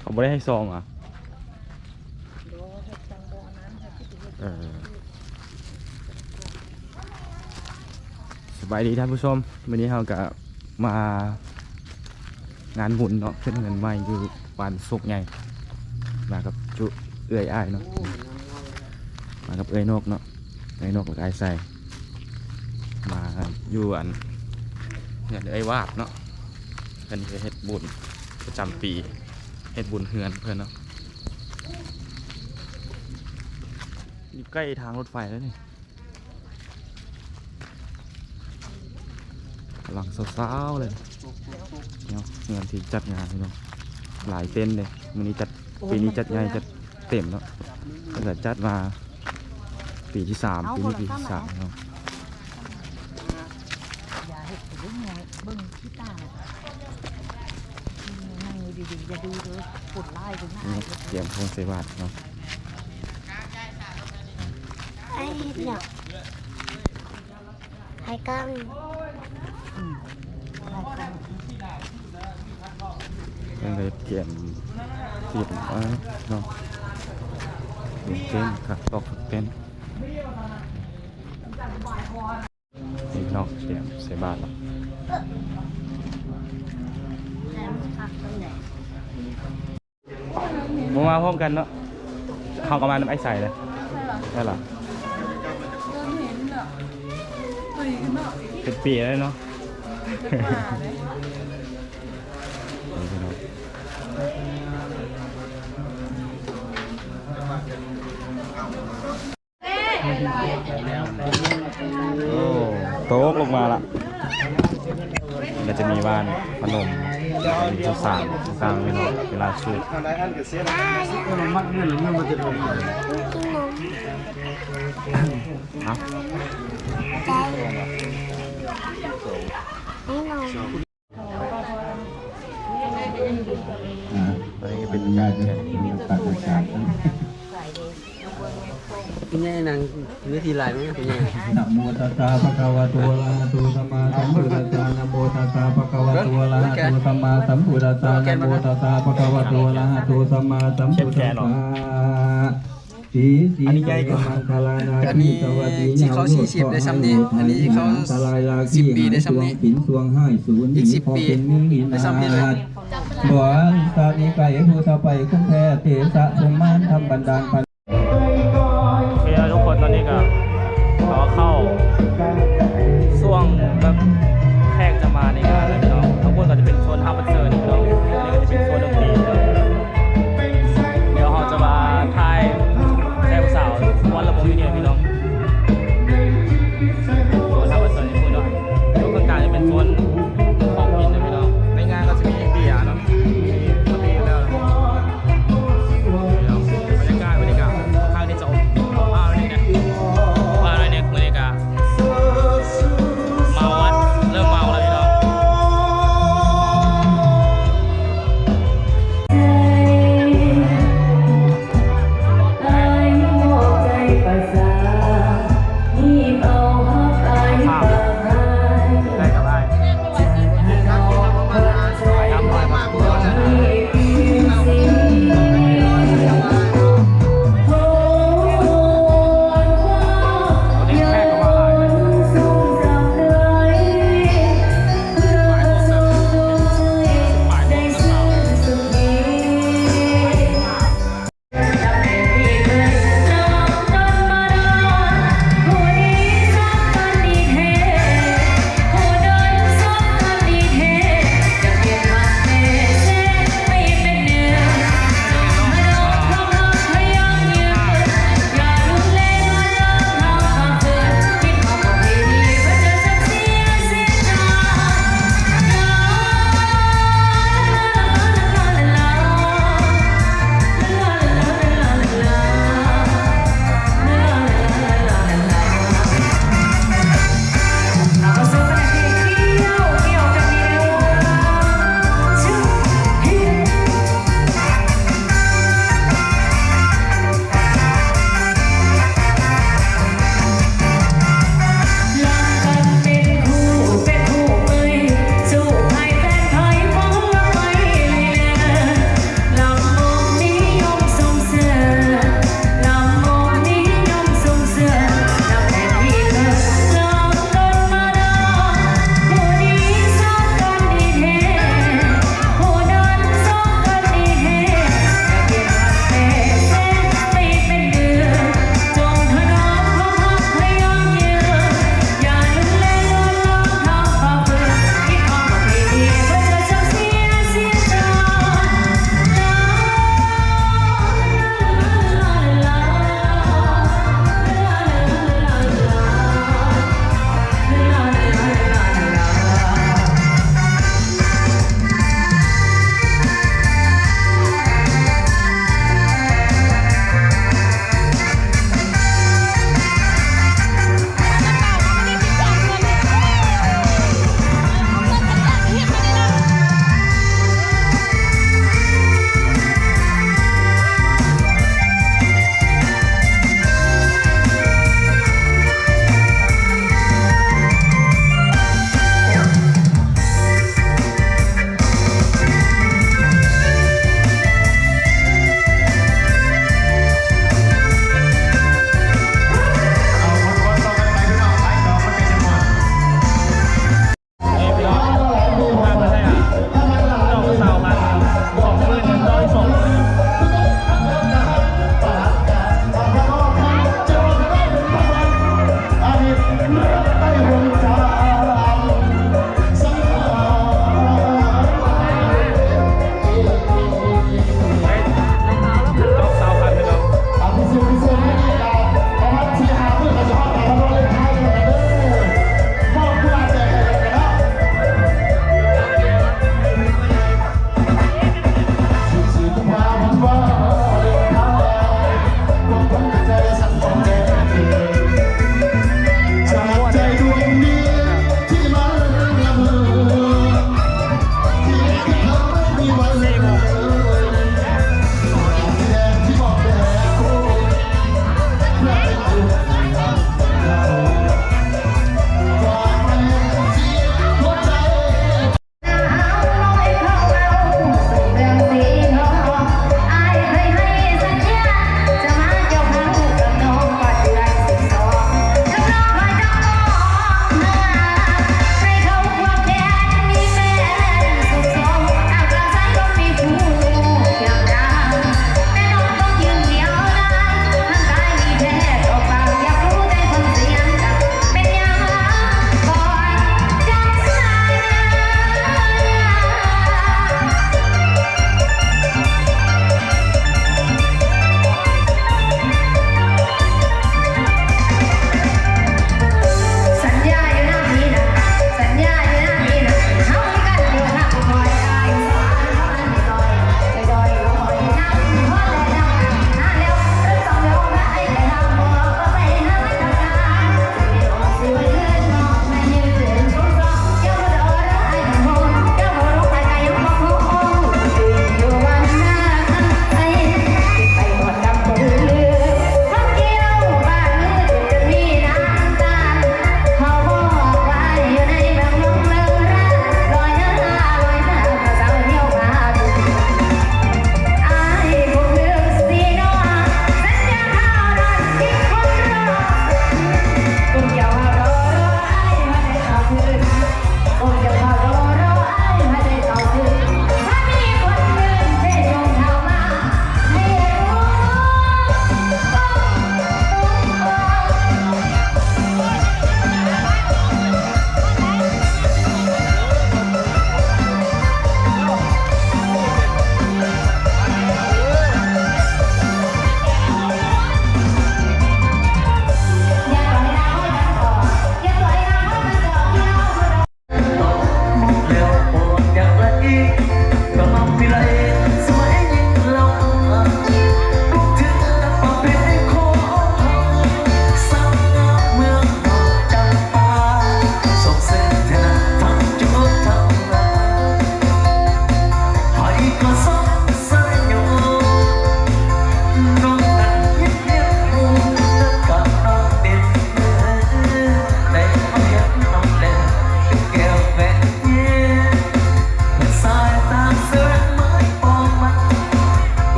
เขาไม่ได้ให้ซองอะเออส บายดีท่านผู้ชมวันนี้เราก็มางานบุญเนาะขึ้นเงินใหม่อยู่วันศุกร์ไงมากับจุเอื้อยอ้ายเนาะมากับเอื้อยนกเนาะเอื้อยนกกับไอ้ใส่มาอยู่อันเนี่ยเอื้อยวาดเนาะกันนี้เฮ็ดบุญประจำปีเฮ็ดบุญเฮือนเพื่อนเนาะอยู่ใกล้ทางรถไฟแล้วนี่ กำลังสาวๆเลยเนาะเงินที่จัดงานนี่เนาะหลายเต้นท์เลยมื้อนี้จัดปีนี้จัดใหญ่จัดเต็มแล้วตั้งแต่จัดมาปีที่สามปีนี้ปีที่สามเนาะอย่าเห็ดไปได้ไงเบิ้งที่ตาน่ะนั่งอยู่ดีๆอย่าดูเลยฝุ่นไล่ถึงหน้านี่เตรียมพงเสวาดเนาะไอ้เนี่ยไอ้กัง เพิ่งเลยเตรียมเตรียมเอาเนาะเต้นครับตอกเต้นนี่นาะเตรียมเสบาทเนาะแล้วผักตรงมามาพร้อมกันเนาะเขาก็มาน้ำไอ้ใส่เลยใช่เหรอเป็นปีแล้วเนาะนี่เนาะ โอ้โต๊ะลงมาละมันจะมีบ้านพนมมีทุกสามกลางเวลาเวลาชุดนะ ใจให้นอน ตอนนี้เป็นการแข่งเป็นไงนางนิธิลายมั้ยเป็นไงนะโมตัสสะภะคะวะโตอะระหะโตสัมมาสัมพุทธัสสะนะโมตัสสะภะคะวะโตอะระหะโตสัมมาสัมพุทธัสสะนะโมตัสสะภะคะวะโตอะระหะโตสัมมาสัมพุทธัสสะ สีสีมังคลานาอันนี้ที่เขาสี่สิบได้ซ้ำนี่อันนี้เขาสิบปีได้ซ้ำนี่ปินสวงให้ศูนย์อีกสิบปีได้ซ้ำนี่เลยหลวงสานิไก่ภูตาไปคุ้มแพ้เตสะสมมานทำบันดาลปัน